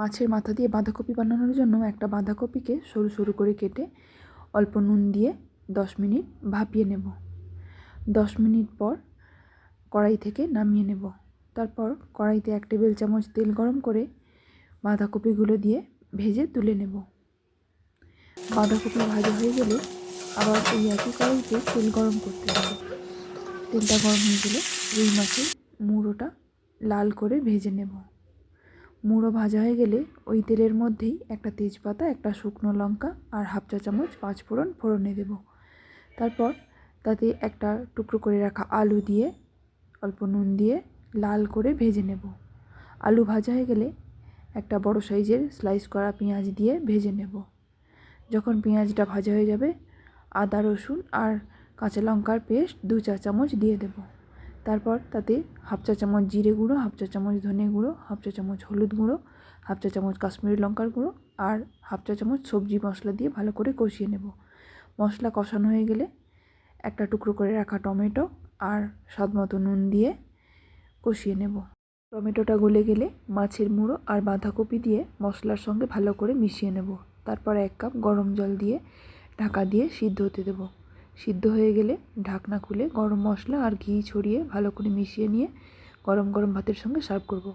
মাছের মাথা দিয়ে বাঁধাকপি বানানোর জন্য একটা বাঁধাকপিকে সরু সরু করে কেটে অল্প নুন দিয়ে দশ মিনিট ভাপিয়ে নেব। দশ মিনিট পর কড়াই থেকে নামিয়ে নেব। তারপর কড়াইতে এক টেবিল চামচ তেল গরম করে বাঁধাকপিগুলো দিয়ে ভেজে তুলে নেব। বাঁধাকপি ভাজা হয়ে গেলে আবার ওই একই কড়াইতে তেল গরম করতে হবে। তেলটা গরম হয়ে গেলে রুই মাছের মুড়োটা লাল করে ভেজে নেব। মুড়ো ভাজা হয়ে গেলে ওই তেলের মধ্যেই একটা তেজপাতা, একটা শুকনো লঙ্কা আর হাফ চা চামচ পাঁচ ফোড়ন ফোড়নে দেব। তারপর তাতে একটা টুকরো করে রাখা আলু দিয়ে অল্প নুন দিয়ে লাল করে ভেজে নেব। আলু ভাজা হয়ে গেলে একটা বড় সাইজের স্লাইস করা পেঁয়াজ দিয়ে ভেজে নেব। যখন পেঁয়াজটা ভাজা হয়ে যাবে, আদা রসুন আর কাঁচা লঙ্কার পেস্ট দু চা চামচ দিয়ে দেব। তারপর তাতে হাফ চা চামচ জিরে গুঁড়ো, হাফ চা চামচ ধনে গুঁড়ো, হাফ চা চামচ হলুদ গুঁড়ো, হাফ চা চামচ কাশ্মীরি লঙ্কার গুঁড়ো আর হাফ চা চামচ সবজি মশলা দিয়ে ভালো করে কষিয়ে নেব। মশলা কষানো হয়ে গেলে একটা টুকরো করে রাখা টমেটো আর স্বাদ মতো নুন দিয়ে কষিয়ে নেব। টমেটোটা গলে গেলে মাছের মুড়ো আর বাঁধাকপি দিয়ে মশলার সঙ্গে ভালো করে মিশিয়ে নেব। তারপর এক কাপ গরম জল দিয়ে ঢাকা দিয়ে সিদ্ধ হতে দেবো। সিদ্ধ হয়ে গেলে ঢাকনা খুলে গরম মশলা আর ঘি ছড়িয়ে ভালো করে মিশিয়ে নিয়ে গরম গরম ভাতের সঙ্গে সার্ভ করব।